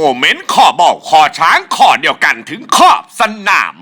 บอลโมเมนต์ขอบอลคอช้างขอเดียวกันถึงขอบสนาม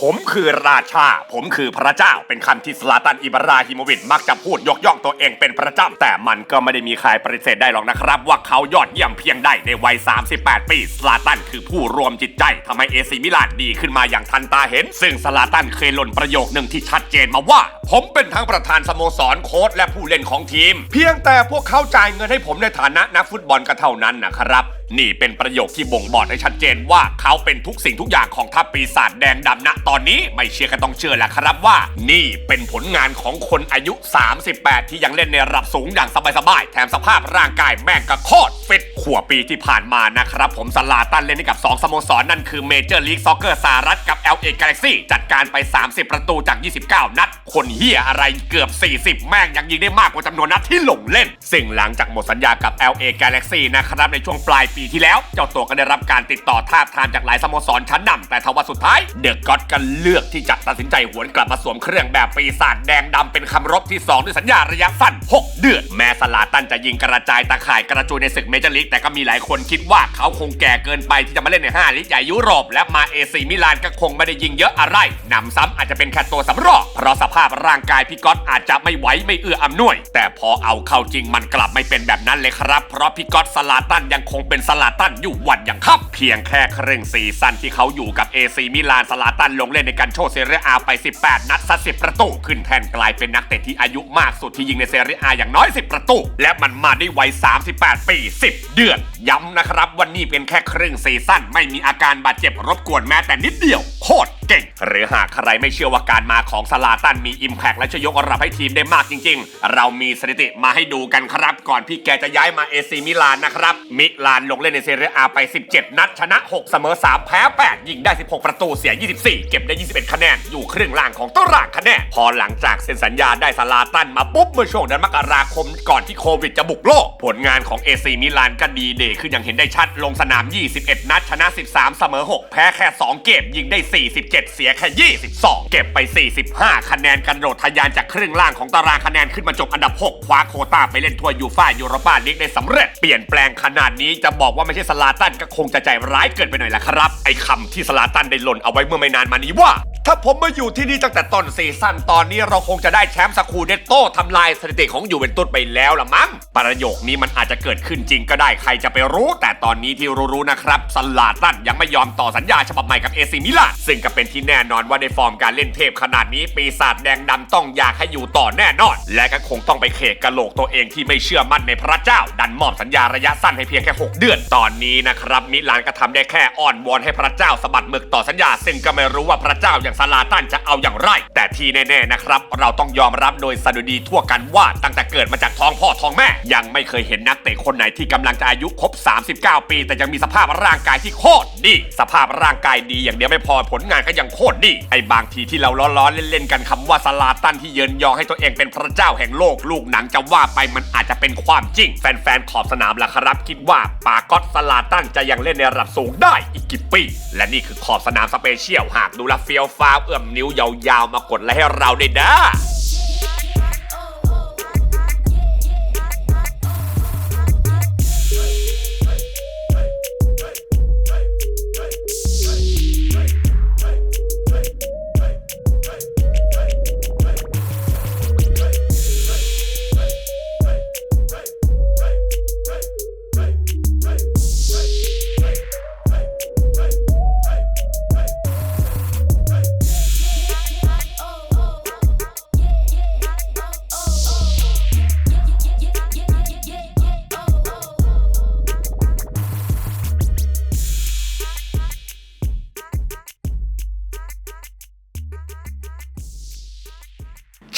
ผมคือราชา ผมคือพระเจ้า เป็นคำที่สลาตันอิบราฮิโมวิชมักจะพูดยกย่องตัวเองเป็นประจำ แต่มันก็ไม่ได้มีใครปฏิเสธได้หรอกนะครับ ว่าเขายอดเยี่ยมเพียงใดในวัย 38 ปี สลาตันคือผู้รวมจิตใจทำให้เอซีมิลานดีขึ้นมาอย่างทันตาเห็น ซึ่งสลาตันเคยหล่นประโยคหนึ่งที่ชัดเจนมาว่า ผมเป็นทั้งประธานสโมสรโค้ชและผู้เล่นของทีม เพียงแต่พวกเขาจ่ายเงินให้ผมในฐานะนักฟุตบอลก็เท่านั้นนะครับนี่เป็นประโยคที่บ่งบอกให้ชัดเจนว่าเขาเป็นทุกสิ่งทุกอย่างของทัพปีศาจแดงดำณตอนนี้ไม่เชื่อก็ต้องเชื่อแหละครับว่า นี่เป็นผลงานของคนอายุ 38 ที่ยังเล่นในระดับสูงอย่างสบายๆแถมสภาพร่างกายแม่งก็โคตรฟิตขวบปีที่ผ่านมานะครับ ผมสลาตันเล่นให้กับ 2 สโมสรนั่นคือเมเจอร์ลีกซ็อกเกอร์สหรัฐกับ LA Galaxy จัดการไป 30 ประตูจาก 29 นัด คนเฮียอะไรเกือบ 40 แม่งยังยิงได้มากกว่าจำนวนนัดที่ลงเล่น ซึ่งหลังจากหมดสัญญากับ LA Galaxy นะครับในช่วงปลายปีที่แล้ว เจ้าตัวก็ได้รับการติดต่อทาบทามจากหลายสโมสรชั้นนำแต่ทว่าสุดท้ายเดอะก็อดก็เลือกที่จะตัดสินใจหวนกลับมาสวมเครื่องแบบปีศาจแดงดำเป็นคำรบที่ 2 ด้วยสัญญาระยะสั้น 6 เดือน แม้สลาตันจะยิงกระจายตาข่ายกระจุยในศึกเมเจอร์ลีกแต่ก็มีหลายคนคิดว่าเขาคงแก่เกินไปที่จะมาเล่นใน 5ลีกใหญ่ยุโรป และมาเอซีมิลานก็คงไม่ได้ยิงเยอะอะไรหนำซ้ำอาจจะเป็นแค่ตัวสำรองเพราะสภาพร่างกายพี่ก๊อตอาจจะไม่ไหวไม่เอื้ออำนวย แต่พอเอาเข้าจริงมันกลับไม่เป็นแบบนั้นเลยครับ เพราะพี่ก๊อตสลาตันยังคงเป็นสลาตันอยู่วันยังครับ เพียงแค่ครึ่งซีซั่นที่เขาอยู่กับเอซีมิลานสลาตันลงเล่นในการโชว์เซเรียอาไป 18 นัดซัด10 ประตู ขึ้นแทนกลายเป็นนักเตะที่อายุมากสุดที่ยิงในเซเรียอาอย่างน้อย 10 ประตู และมันมาได้วัย 38 ปี 10 เดือน ย้ำนะครับวันนี้เป็นแค่ครึ่งซีซั่นไม่มีอาการบาดเจ็บรบกวนแม้แต่นิดเดียวโคตร เก่งหรือหากใครไม่เชื่อว่าการมาของสลาตันมีอิมแพกและจะยกระดับให้ทีมได้มากจริง ๆ เรามีสถิติมาให้ดูกันครับ ก่อนพี่แกจะย้ายมาเอซีมิลานนะครับ มิลานลงเล่นในเซเรียอาไป 17 นัด ชนะ 6 เสมอ 3 แพ้ 8 ยิงได้ 16 ประตูเสีย 24 เก็บได้ 21 คะแนน อยู่ครึ่งล่างของตารางคะแนน พอหลังจากเซ็นสัญญาได้สลาตันมาปุ๊บเมื่อช่วงเดือนมกราคมก่อนที่โควิดจะบุกโลก ผลงานของเอซีมิลานก็ดีเดย์ขึ้นอย่างเห็นได้ชัดลงสนาม 21 นัด ชนะ 13 เสมอ 6 แพ้แค่ 2 เกมยิงได้ 47เสียแค่ 22 เก็บไป 45 คะแนนกันโดดทะยานจากครึ่งล่างของตารางคะแนนขึ้นมาจบอันดับ 6 คว้าโควต้าไปเล่นทัวร์ยูฟ่ายูโรปาลีกได้สำเร็จ เปลี่ยนแปลงขนาดนี้จะบอกว่าไม่ใช่สลาตันก็คงจะใจร้ายเกินไปหน่อยละครับ ไอ้คำที่สลาตันได้หล่นเอาไว้เมื่อไม่นานมานี้ว่า ถ้าผมมาอยู่ที่นี่ตั้งแต่ต้นซีซั่นตอนนี้เราคงจะได้แชมป์สคูเดตโต้ทำลายสถิติของยูเวนตุสไปแล้วละมั้ง ประโยคนี้มันอาจจะเกิดขึ้นจริงก็ได้ใครจะไปรู้ แต่ตอนนี้ที่รู้ๆนะครับสลาตันยังไม่ยอมต่อสัญญาฉบับใหม่กับเอซิมิลานซึ่งก็เป็นที่แน่นอนว่าในฟอร์มการเล่นเทพขนาดนี้ปีศาจแดงดำต้องอยากให้อยู่ต่อแน่นอน และก็คงต้องไปเขกกะโหลกตัวเองที่ไม่เชื่อมั่นในพระเจ้า ดันมอบสัญญาระยะสั้นให้เพียงแค่ 6 เดือน ตอนนี้นะครับมิลานก็ทำได้แค่อ้อนวอนให้พระเจ้าสะบัดมึกต่อสัญญา ซึ่งก็ไม่รู้ว่าพระเจ้าอย่างซาลาตันจะเอาอย่างไร แต่ที่แน่ๆนะครับ เราต้องยอมรับโดยสดุดีทั่วกันว่าตั้งแต่เกิดมาจากท้องพ่อท้องแม่ ยังไม่เคยเห็นนักเตะคนไหนที่กำลังจะอายุครบ 39 ปี แต่ยังมีสภาพร่างกายที่โคตรดี สภาพร่างกายดีอย่างเดียวไม่พอผลงานก็ยังโคตรดีไอ้บางทีที่เราล้อๆเล่นๆกันคำว่าสลาตันที่เยินยอให้ตัวเองเป็นพระเจ้าแห่งโลกลูกหนังจะว่าไปมันอาจจะเป็นความจริง แฟนๆขอบสนามล่ะครับ คิดว่าปาก๊อตสลาตันจะยังเล่นในระดับสูงได้อีกกี่ปี และนี่คือขอบสนามสเปเชียลหากดูแลวเฟียวฟาเอื้อมนิ้วยาวๆมากดไลค์ให้เราด้วยนะ